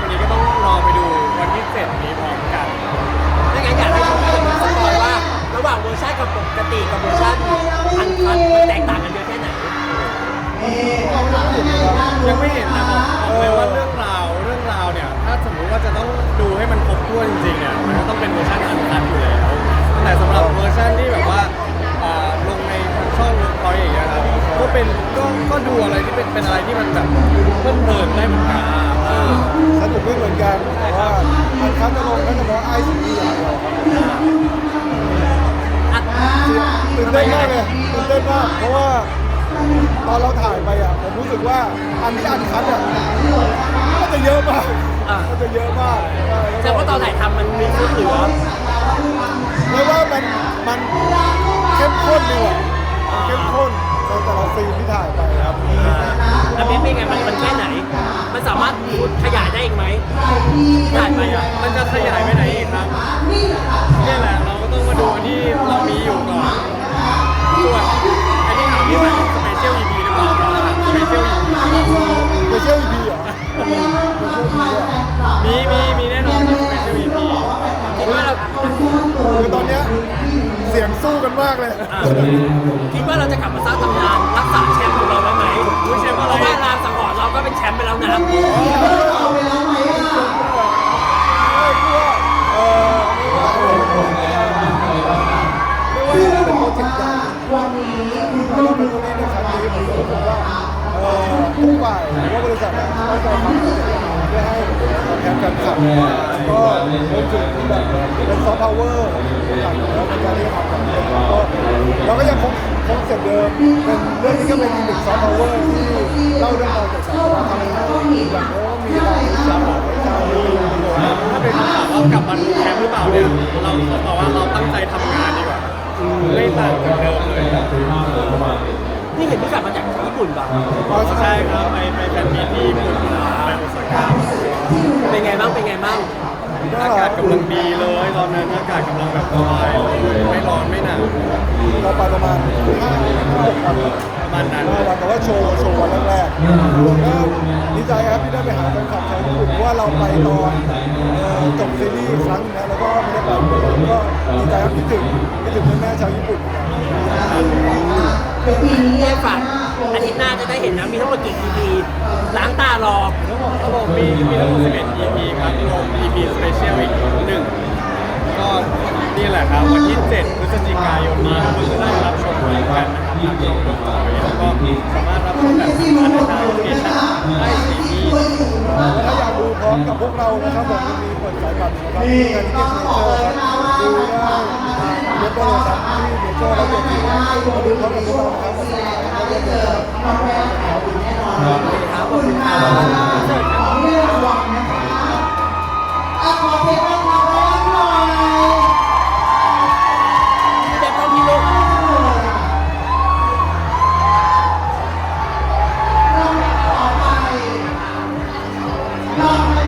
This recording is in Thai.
วันนี้ก็ต้องรอไปดูวันที่เจ็ดนี้พร้อมกันไม่งั้นอยากให้ทุกคนรู้สึกเลยว่า ระหว่างเวอร์ชันกับปกติกับเวอร์ชันอันคันมันแตกต่างกันเยอะแค่ไหนยังไม่เห็นนะบอกเลยว่าเรื่องราวเรื่องราวเนี่ย ถ้าสมมุติว่าจะต้องดูให้มันครบถ้วนจริงๆเนี่ยมันก็ต้องเป็นเวอร์ชันอันคันอยู่ เป็นอะไรที่มันแบบเพลิดเพลินได้เหมือนกันเออสนุกไม่เหมือนกันแต่ว่าอันคัดจะลงก็เฉพาะไอซีอย่างเดียวครับอัดตื่นเต้นมากเลยตื่นเต้นมากเพราะว่าตอนเราถ่ายไปอะผมรู้สึกว่าอันที่อันคัดอะมันจะเยอะมากอะมันจะเยอะมากใช่แสดงว่าตอนถ่ายทำมันมีฟุตเหลือเรียกว่ามันมันเข้มข้นดีกว่ามันเข้มข้นในแต่ละซีนที่ถ่ายไป คือตอนเนี้ยเสียงสู้กันมากเลย อะคิดว่าเราจะกลับมาสร้างตำนานรักษาแชมป์ของเราได้ไหมรู้แชมป์เพอะไรราะว่าลางสังหรณ์เราก็เป็นแชมป์ไปแล้วนะเอ้ยคือว่าเออไม่ว่าไม่ว่าเป็นโปรเจกต์ใหญ่แล้วก็เป็นตรงนี้ในครั้งนี้ผมรู้สึกว่าเอ่อทุกฝ่ายหรือว่าบริษัทอะตั้งใจทำโปรเจกต์ การขับก็รวมถึงแบบเป็นซอฟต์พาวเวอร์ต่างๆแล้วในการที่ทำแบบนี้ก็เราก็ยังคงคงเสร็จเดิมเป็นเรื่องนี้ก็เป็นอีกหนึ่งซอฟต์พาวเวอร์ที่เล่าเรื่องราวเกี่ยวกับวัฒนธรรมอย่างนี้ว่ามีหลายสาขาหลายชาถ้าเป็นคำถามว่ากลับมาแคมป์หรือเปล่าเนี่ยเราบอกว่าเราตั้งใจทำงานดีกว่าไม่ต่างจากเดิมเลยนี่เห็นพี่กลับมาจากญี่ปุ่นป่ะใช่ครับไปไปแฟนมีที่ญี่ปุ่น โอซาก้าเป็นไงบ้างเป็นไงบ้างอากาศกำลังดีเลยตอนนั้นอากาศกำลังแบบสบายเลยไม่ร้อนไม่หนาวเราไปประมาณห้าห้าหกวันประมาณนั้นห้าวันแต่ว่าโชว์โชว์วันแรกๆก็ดีใจครับที่ได้ไปหาแฟนคลับชาวญี่ปุ่นเพราะว่าเราไปตอนเอ่อจบซีรีส์ครั้งนะแล้วก็ไม่ได้ไปเลยก็ดีใจครับคิดถึงคิดถึงแม่ๆชาวญี่ปุ่นแยกฝาก อาทิตย์หน้าจะได้เห็นนะมีทั้งหมดกี่ EP ล้างตารอทั้งหมดทั้งหมดมีมีทั้งหมด11 EP ครับรวม EP Special อีกหนึ่งก็นี่แหละครับวันที่7พฤศจิกายนนี้ทุกคนจะได้รับชมกันนะครับทางช่องดอกไม้แล้วก็สามารถรับชมแบบผ่านทางแอปพลิเคชันได้สีนี้แล้ว ถ้าอยากดูพร้อมกับพวกเรานะครับผมมีเปิดสายบัตรนะครับที่งานที่เมเจอร์ครับดูได้เว็บได้เลยครับที่เมเจอร์แล้วก็ที่มาดูพร้อมกับพวกเรานะครับครับขอบคุณครับ